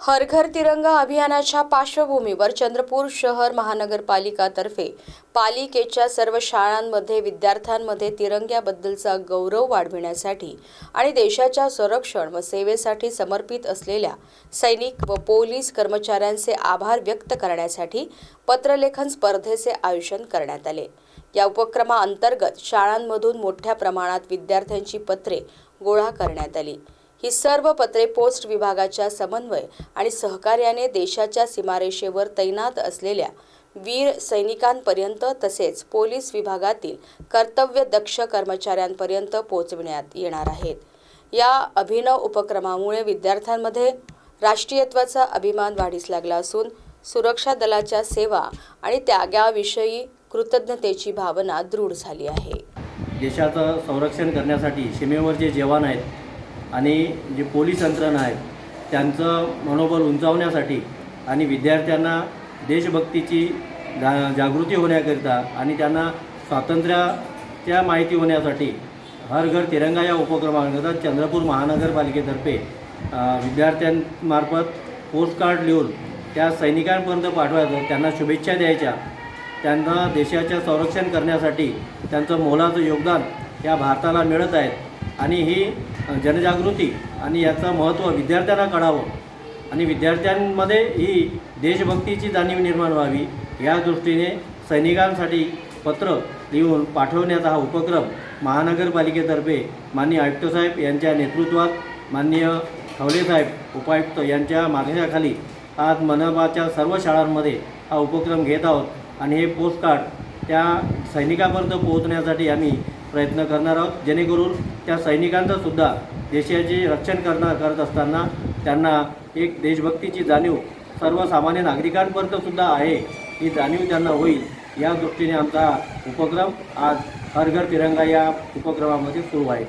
हर घर तिरंगा अभियानाच्या पार्श्वभूमीवर चंद्रपूर शहर महानगरपालिकातर्फे पालिकेच्या सर्व शाळांमध्ये विद्यार्थ्यांमध्ये तिरंग्याबद्दलचा गौरव वाढविण्यासाठी आणि देशाच्या संरक्षण व सेवेसाठी समर्पित असलेल्या सैनिक व पोलीस कर्मचाऱ्यांचे आभार व्यक्त करण्यासाठी पत्रलेखन स्पर्धेचे आयोजन करण्यात आले. या उपक्रमाअंतर्गत शाळांमधून मोठ्या प्रमाणात विद्यार्थ्यांची पत्रे गोळा करण्यात आली. ही सर्व पत्रे पोस्ट विभागाच्या समन्वय आणि सहकार्याने देशाच्या सीमारेषेवर तैनात असलेल्या वीर सैनिकांपर्यंत तसेच पोलीस विभागातील कर्तव्य दक्ष कर्मचाऱ्यांपर्यंत पोहोचविण्यात येणार आहेत. या अभिनव उपक्रमामुळे विद्यार्थ्यांमध्ये राष्ट्रीयत्वाचा अभिमान वाढीस लागला असून सुरक्षा दलाच्या सेवा आणि त्यागाविषयी कृतज्ञतेची भावना दृढ झाली आहे. देशाचं संरक्षण करण्यासाठी सीमेवर जे जवान आहेत. आणि जे पोलीस यंत्रणा आहेत त्यांचं मनोबल उंचावण्यासाठी आणि विद्यार्थ्यांना देशभक्तीची जा जागृती होण्याकरिता आणि त्यांना स्वातंत्र्याच्या माहिती होण्यासाठी हर घर तिरंगा या उपक्रमांतर्गत चंद्रपूर महानगरपालिकेतर्फे विद्यार्थ्यांमार्फत पोस्टकार्ड लिहून त्या सैनिकांपर्यंत पाठवायचं त्यांना शुभेच्छा द्यायच्या त्यांना देशाच्या संरक्षण करण्यासाठी त्यांचं मोलाचं योगदान या भारताला मिळत आहेत आणि ही जनजागृती आणि याचं महत्त्व विद्यार्थ्यांना कळावं. आणि विद्यार्थ्यांमध्ये ही देशभक्तीची जाणीव निर्माण व्हावी या दृष्टीने सैनिकांसाठी पत्र लिहून पाठवण्याचा हा उपक्रम महानगरपालिकेतर्फे माननीय आयुक्तसाहेब यांच्या नेतृत्वात माननीय खवलेसाहेब उपायुक्त यांच्या मार्गदर्शनाखाली आज मनपाच्या सर्व शाळांमध्ये हा उपक्रम घेत आहोत. आणि हे पोस्टकार्ड त्या सैनिकापर्यंत पोहोचण्यासाठी आम्ही प्रयत्न करणार आहोत. जेणेकरून त्या सैनिकांचंसुद्धा देशाचे रक्षण करणार करत असताना त्यांना एक देशभक्तीची जाणीव सर्वसामान्य नागरिकांपर्यंतसुद्धा आहे. ही जाणीव त्यांना होईल. या दृष्टीने आमचा उपक्रम आज हर घर तिरंगा या उपक्रमामध्ये सुरू आहे.